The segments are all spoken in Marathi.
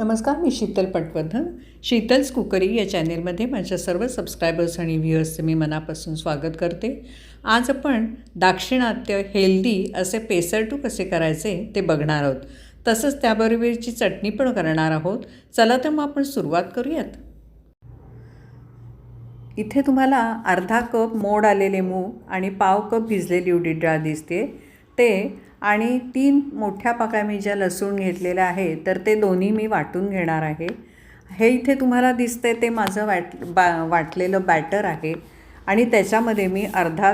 नमस्कार मी शीतल पटवर्धन. शीतल्स कुकरी या चॅनेलमध्ये माझ्या सर्व सबस्क्रायबर्स आणि व्ह्युअर्सचे मी मनापासून स्वागत करते. आज आपण दाक्षिणात्य हेल्दी असे पेसरटू कसे करायचे ते बघणार आहोत. तसंच त्याबरोबरची चटणी पण करणार आहोत. चला तर मग आपण सुरुवात करूयात. इथे तुम्हाला अर्धा कप मोड आलेले मूग आणि पाव कप भिजलेली उडीद डाळ दिसते. ते आणि तीन मोठ्या पाकळ्या मी ज्या लसूण घेतलेल्या आहे तर ते दोन्ही मी वाटून घेणार आहे. हे इथे तुम्हाला दिसते ते माझं वाट बा वाटलेलं बॅटर आहे. आणि त्याच्यामध्ये मी अर्धा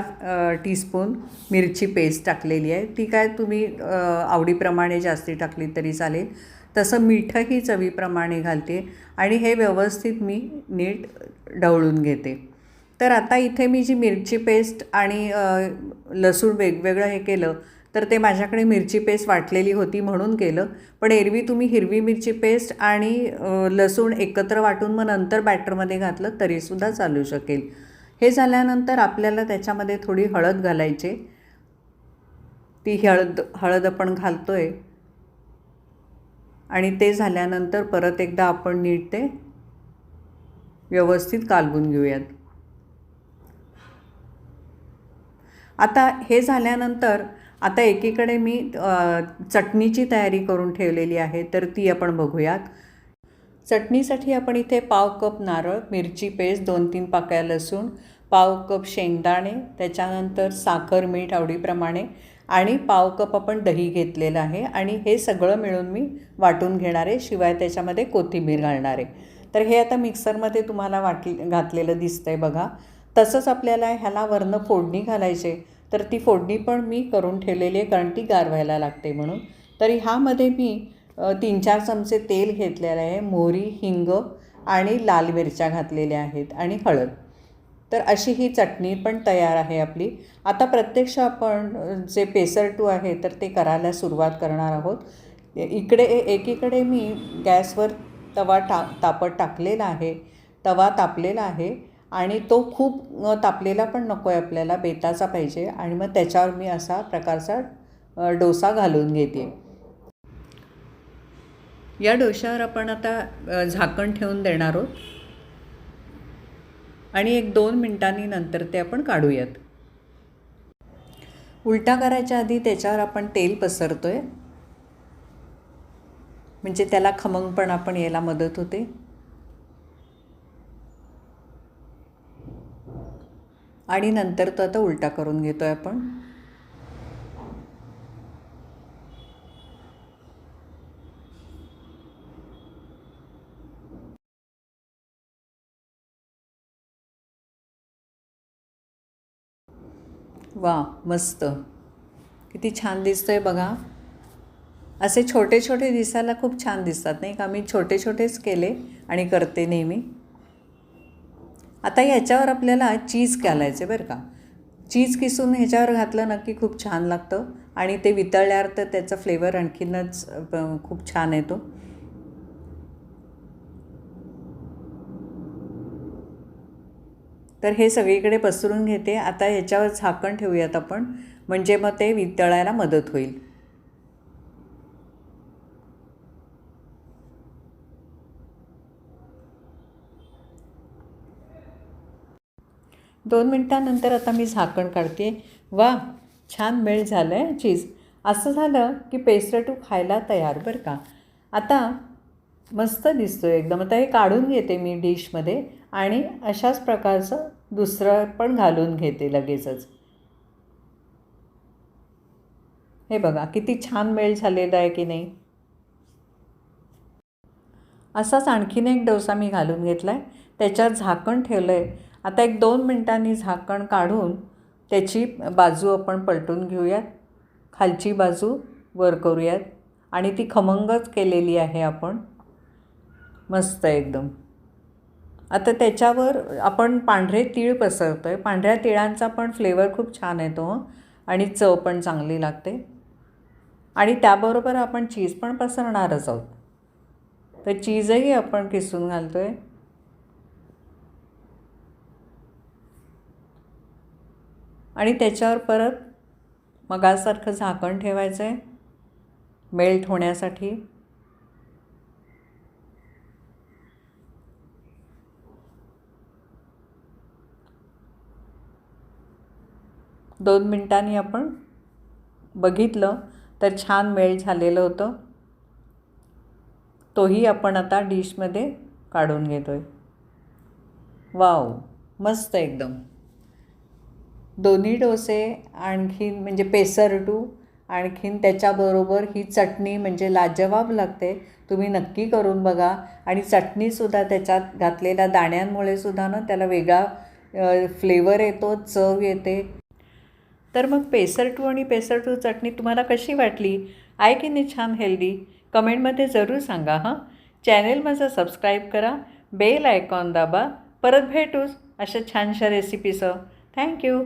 टीस्पून मिरची पेस्ट टाकलेली आहे. ती काय तुम्ही आवडीप्रमाणे जास्ती टाकली तरी चालेल. तसं मीठही चवीप्रमाणे घालते आणि हे व्यवस्थित मी नीट ढवळून घेते. तर आता इथे मी जी मिरची पेस्ट आणि लसूण वेगवेगळं हे केलं तर ते माझ्याकडे मिरची पेस्ट वाटलेली होती म्हणून केलं. पण एरवी तुम्ही हिरवी मिरची पेस्ट आणि लसूण एकत्र वाटून मग नंतर बॅटरमध्ये घातलं तरीसुद्धा चालू शकेल. हे झाल्यानंतर आपल्याला त्याच्यामध्ये थोडी हळद घालायची. ती हळद हळद आपण घालतो आहे आणि ते झाल्यानंतर परत एकदा आपण नीट ते व्यवस्थित कालवून घेऊयात. आता हे झाल्यानंतर आता एकीकडे मी चटणीची तयारी करून ठेवलेली आहे तर ती आपण बघूयात. चटणीसाठी आपण इथे पाव कप नारळ मिरची पेस्ट दोन तीन पाकळ्या लसूण पाव कप शेंगदाणे त्याच्यानंतर साखर मीठ आवडीप्रमाणे आणि पाव कप आपण दही घेतलेलं आहे. आणि हे सगळं मिळून मी वाटून घेणार आहे शिवाय त्याच्यामध्ये कोथिंबीर घालणार आहे. तर हे आता मिक्सरमध्ये तुम्हाला वाट घातलेलं दिसतंय बघा. तसंच आपल्याला ह्याला वरनं फोडणी घालायचे तर ती फोडणी पण मी करून ठेवलेली आहे कारण ती गार व्हायला लागते म्हणून. तर ह्यामध्ये मी तीन चार चमचे तेल घेतलेलं आहे मोहरी हिंग आणि लाल मिरच्या घातलेल्या आहेत आणि हळद. तर अशी ही चटणी पण तयार आहे आपली. आता प्रत्यक्ष आपण जे पेसर टू आहे तर ते करायला सुरुवात करणार आहोत. इकडे एकीकडे मी गॅसवर तवा टा तापत टाकलेला आहे तवा तापलेला आहे. आणि तो खूप तापलेला पण नको आहे आपल्याला बेताचा पाहिजे. आणि मग त्याच्यावर मी असा प्रकारचा डोसा घालून घेते. या डोशावर आपण आता झाकण ठेवून देणार आहोत. आणि एक दोन मिनिटांनी नंतर ते आपण काढूयात. उलटा करायच्या आधी त्याच्यावर आपण तेल पसरतोय. म्हणजे त्याला खमंग पण यायला मदत होते. आणि नंतर तो आता उलटा करून घेतोय आपण. वा मस्त. किती छान दिसतोय बघा. असे छोटे छोटे दिसायला खूप छान दिसतात नाही का? मी छोटे छोटेच केले आणि करते नेहमी. आता ह्याच्यावर आपल्याला चीज घालायचे बरं का. चीज किसून ह्याच्यावर घातलं नक्की खूप छान लागतं. आणि ते वितळल्यावर तर त्याचा फ्लेवर आणखीनच खूप छान येतो. तर हे सगळीकडे पसरून घेते. आता ह्याच्यावर झाकण ठेवूयात आपण. म्हणजे मग ते वितळायला मदत होईल. दोन मिनटानंतर आता मी झाकण काढते. वा छान मेळ झालं आहे चीज. असं झालं की पेस्ट्रटू खायला तयार बरं का. आता मस्त दिसतो एकदम. आता हे काढून घेते मी डिशमध्ये आणि अशाच प्रकारचं दुसरं पण घालून घेते लगेचच. हे बघा किती छान मेळ झालेला आहे की नाही. असाच आणखीन एक डोसा मी घालून घेतला आहे त्याच्यात झाकण ठेवलं आहे आता एक दोन मिनटांनी झाकण काढून त्याची बाजू आपण पलटून घेऊयात. खालची बाजू वर करूयात. आणि ती खमंगच केलेली आहे आपण. मस्त एकदम. आता त्याच्यावर आपण पांढरे तीळ पसरतो आहे पांढऱ्या तिळांचा पण फ्लेवर खूप छान येतो आणि चव पण चांगली लागते. आणि त्याबरोबर आपण चीज पण पसरणारच आहोत. तर चीजही आपण किसून घालतो आहे आणि त्याच्यावर परत मगासारखं झाकण ठेवायचं आहे मेल्ट होण्यासाठी. दोन मिनटांनी आपण बघितलं तर छान मेल्ट झालेलं होतं. तोही आपण आता डिशमध्ये काढून घेतो आहे वाव मस्त एकदम. दोन्ही डोसे आणखीन म्हणजे पेसरटू आणखीन त्याच्याबरोबर ही चटणी म्हणजे लाजवाब लागते. तुम्ही नक्की करून बघा. आणि चटणीसुद्धा त्याच्यात घातलेल्या दाण्यांमुळे सुद्धा ना त्याला वेगळा फ्लेवर येतो चव येते. तर मग पेसरटू आणि पेसरटू चटणी तुम्हाला कशी वाटली? आहे की नाही छान हेल्दी? कमेंटमध्ये जरूर सांगा हां. चॅनेल माझा सबस्क्राईब करा. बेल आयकॉन दाबा. परत भेटूच अशा छानशा रेसिपीसह थँक्यू.